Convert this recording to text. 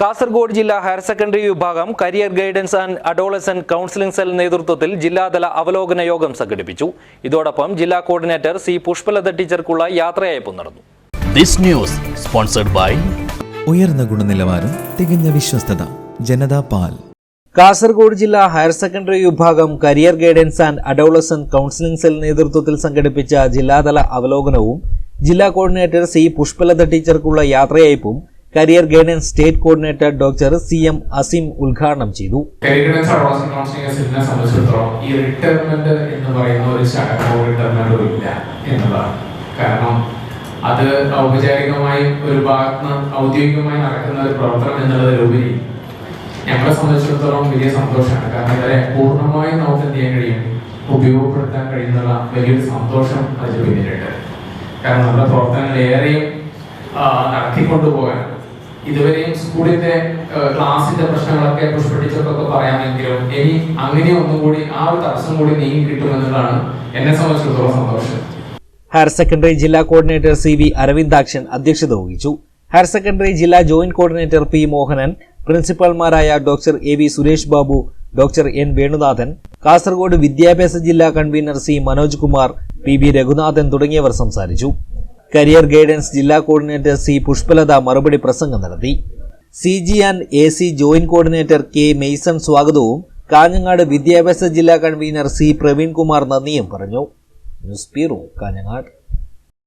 കാസർഗോഡ് ജില്ലാ higher secondary വിഭാഗം career guidance and adolescent counselling cell നേതൃത്വത്തിൽ ജില്ലാതല അവലോകന യോഗം സംഘടിപ്പിച്ചു. ഇതോടൊപ്പം ജില്ലാ കോർഡിനേറ്റർ സി പുഷ്പലത ടീച്ചർക്കുള്ള യാത്രയയപ്പ് നടന്നു. This news sponsored by ഉയർന്ന ഗുണനിലവാരം തികഞ്ഞ വിശ്വസ്തത ജനതാ പാൽ. കാസർഗോഡ് ജില്ലാ ഹയർ സെക്കൻഡറി വിഭാഗം career guidance and adolescent counselling cell നേതൃത്വത്തിൽ സംഘടിപ്പിച്ച ജില്ലാതല അവലോകനവും ജില്ലാ കോർഡിനേറ്റർ സി പുഷ്പലത ടീച്ചർക്കുള്ള യാത്രയയപ്പും career guidance state coordinator doctor C M Azeem ഉദ്ഘാടനം ചെയ്തു. അത് ഔപചാരികമായി ഒരു ഭാഗത്ത് ഔദ്യോഗികമായി നടക്കുന്ന ഒരു പ്രവർത്തനം എന്നുള്ളതിലുപരി ഞങ്ങളെ സംബന്ധിച്ചിടത്തോളം വലിയ സന്തോഷമാണ്. കാരണം ഇവരെ പൂർണമായും നമുക്ക് എന്ത് ചെയ്യാൻ കഴിയും? ഉപയോഗപ്പെടുത്താൻ കഴിയുന്നുള്ള വലിയൊരു സന്തോഷം അതിന് പിന്നിലുണ്ട്. കാരണം നമ്മുടെ പ്രവർത്തനങ്ങൾ ഏറെയും നടത്തിക്കൊണ്ടുപോകാൻ ഇതുവരെയും സ്കൂളിന്റെ ക്ലാസിന്റെ പ്രശ്നങ്ങളൊക്കെ പുഷ്പടിച്ചൊക്കെ പറയാമെങ്കിലും ഇനി അങ്ങനെ ഒന്നും കൂടി ആ ഒരു തടസ്സം കൂടി നീങ്ങി കിട്ടുമെന്നുള്ളതാണ് എന്നെ സംബന്ധിച്ചിടത്തോളം സന്തോഷം. ഹയർ സെക്കൻഡറി ജില്ലാ കോർഡിനേറ്റർ സി വി അരവിന്ദാക്ഷൻ അധ്യക്ഷത വഹിച്ചു. ഹയർ സെക്കൻഡറി ജില്ലാ joint coordinator P Mohanan പ്രിൻസിപ്പൽമാരായ doctor A V Suresh Babu doctor N Venunathan Kasaragod വിദ്യാഭ്യാസ ജില്ലാ convener C Manoj Kumar P B Raghunathan തുടങ്ങിയവർ സംസാരിച്ചു. കരിയർ ഗൈഡൻസ് ജില്ലാ കോർഡിനേറ്റർ സി പുഷ്പലത മറുപടി പ്രസംഗം നടത്തി. C G and A C joint coordinator K Mason സ്വാഗതവും കാഞ്ഞങ്ങാട് വിദ്യാഭ്യാസ ജില്ലാ കൺവീനർ സി പ്രവീൺ കുമാർ നന്ദിയും പറഞ്ഞു. News bureau Kanhangad.